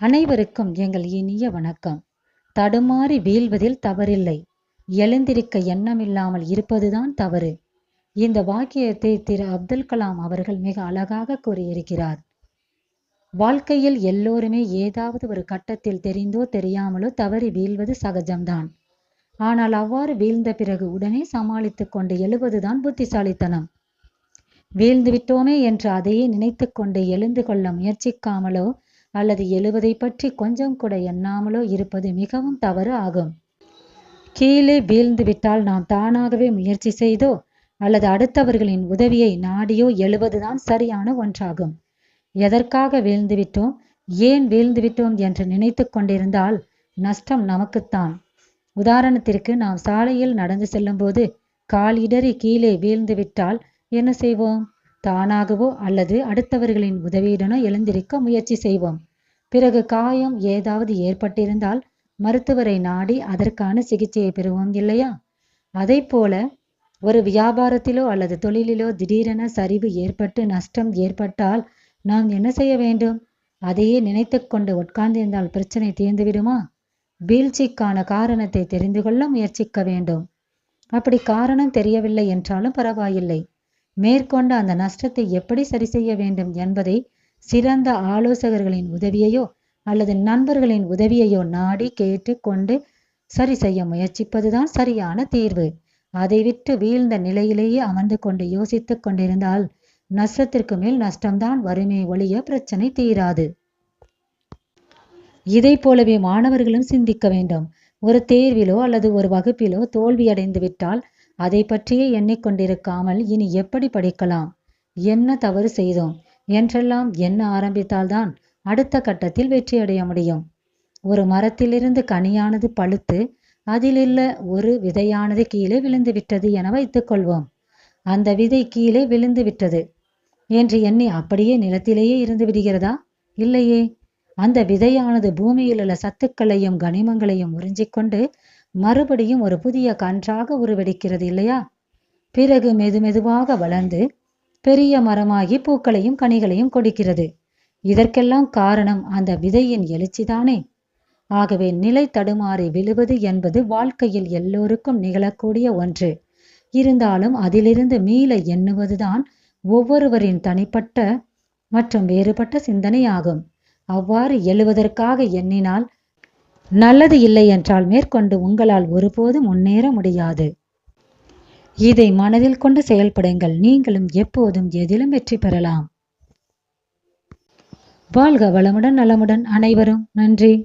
அனைவருக்கும் எங்கள் இனிய வணக்கம். தடுமாறி வீழ்வதில் தவறில்லை. எழுந்திருக்க எண்ணமில்லாமல் இருப்பதுதான் தவறு. இந்த வாக்கியத்தை திரு அப்துல் கலாம் அவர்கள் மிக அழகாக கூறியிருக்கிறார். வாழ்க்கையில் எல்லோருமே ஏதாவது ஒரு கட்டத்தில் தெரிந்தோ தெரியாமலோ தவறி வீழ்வது சகஜம்தான். ஆனால் அவ்வாறு வீழ்ந்த பிறகு உடனே சமாளித்து கொண்டு எழுவதுதான் புத்திசாலித்தனம். வீழ்ந்து விட்டோமே என்று அதையே நினைத்து கொண்டு எழுந்து கொள்ள முயற்சிக்காமலோ அல்லது எழுவதை பற்றி கொஞ்சம் கூட எண்ணாமலோ இருப்பது மிகவும் தவறு ஆகும். கீழே வீழ்ந்து விட்டால் நாம் தானாகவே முயற்சி செய்தோ அல்லது அடுத்தவர்களின் உதவியை நாடியோ எழுவதுதான் சரியான ஒன்றாகும். எதற்காக வீழ்ந்துவிட்டோம்? ஏன் வீழ்ந்துவிட்டோம் என்று நினைத்து கொண்டிருந்தால் நஷ்டம் நமக்குத்தான். உதாரணத்திற்கு நாம் சாலையில் நடந்து செல்லும்போது கால் இடறி கீழே வீழ்ந்து விட்டால் என்ன செய்வோம்? தானாகவோ அல்லது அடுத்தவர்களின் உதவியுடனோ எழுந்திருக்க முயற்சி செய்வோம். பிறகு காயம் ஏதாவது ஏற்பட்டிருந்தால் மருத்துவரை நாடி அதற்கான சிகிச்சையை பெறுவோம் இல்லையா? அதை போல ஒரு வியாபாரத்திலோ அல்லது தொழிலிலோ திடீரென சரிவு ஏற்பட்டு நஷ்டம் ஏற்பட்டால் நாம் என்ன செய்ய வேண்டும்? அதையே நினைத்து கொண்டு உட்கார்ந்திருந்தால் பிரச்சனை தீர்ந்துவிடுமா? வீழ்ச்சிக்கான காரணத்தை தெரிந்து கொள்ள முயற்சிக்க வேண்டும். அப்படி காரணம் தெரியவில்லை என்றாலும் பரவாயில்லை. மேற்கொண்ட அந்த நஷ்டத்தை எப்படி சரி செய்ய வேண்டும் என்பதை சிறந்த ஆலோசகர்களின் உதவியையோ அல்லது நண்பர்களின் உதவியையோ நாடி கேட்டு கொண்டு சரி செய்ய முயற்சிப்பதுதான் சரியான தீர்வு. அதை விட்டு வீழ்ந்த நிலையிலேயே அமர்ந்து கொண்டு யோசித்து கொண்டிருந்தால் நஷ்டத்திற்கு மேல் நஷ்டம்தான் வருமே ஒழிய பிரச்சனை தீராது. இதை போலவே மாணவர்களும் சிந்திக்க வேண்டும். ஒரு தேர்விலோ அல்லது ஒரு வகுப்பிலோ தோல்வியடைந்து விட்டால் அதை பற்றியே எண்ணிக்கொண்டிருக்காமல் இனி எப்படி படிக்கலாம்? என்ன தவறு செய்தோம்? என்றெல்லாம் எண்ண ஆரம்பித்தால்தான் அடுத்த கட்டத்தில் வெற்றியடைய முடியும்? ஒரு மரத்திலிருந்து கனியானது பழுத்து அதிலுள்ள ஒரு விதையானது கீழே விழுந்து விட்டது என வைத்துக் கொள்வோம். அந்த விதை கீழே விழுந்து விட்டது என்று எண்ணி அப்படியே நிலத்திலேயே இருந்து விடுகிறதா? இல்லையே. அந்த விதையானது பூமியில் உள்ள சத்துக்களையும் கனிமங்களையும் உறிஞ்சிக்கொண்டு மறுபடியும் ஒரு புதிய கன்றாக உருவெடுக்கிறது இல்லையா? பிறகு மெதுமெதுவாக வளர்ந்து பெரிய மரமாகி பூக்களையும் கனிகளையும் கொடுக்கிறது. இதற்கெல்லாம் காரணம் அந்த விதையின் எழுச்சிதானே. ஆகவே நிலை தடுமாறி விழுவது என்பது வாழ்க்கையில் எல்லோருக்கும் நிகழக்கூடிய ஒன்று. இருந்தாலும் அதிலிருந்து மீள எண்ணுவதுதான் ஒவ்வொருவரின் தனிப்பட்ட மற்றும் வேறுபட்ட சிந்தனையாகும். அவ்வாறு எழுவதற்காக எண்ணினால் நல்லது இல்லை என்றால் மேற்கொண்டு உங்களால் ஒருபோதும் முன்னேற முடியாது. இதை மனதில் கொண்டு செயல்படுங்கள். நீங்களும் எப்போதும் எதிலும் வெற்றி பெறலாம். வாழ்க வளமுடன் நலமுடன் அனைவரும். நன்றி.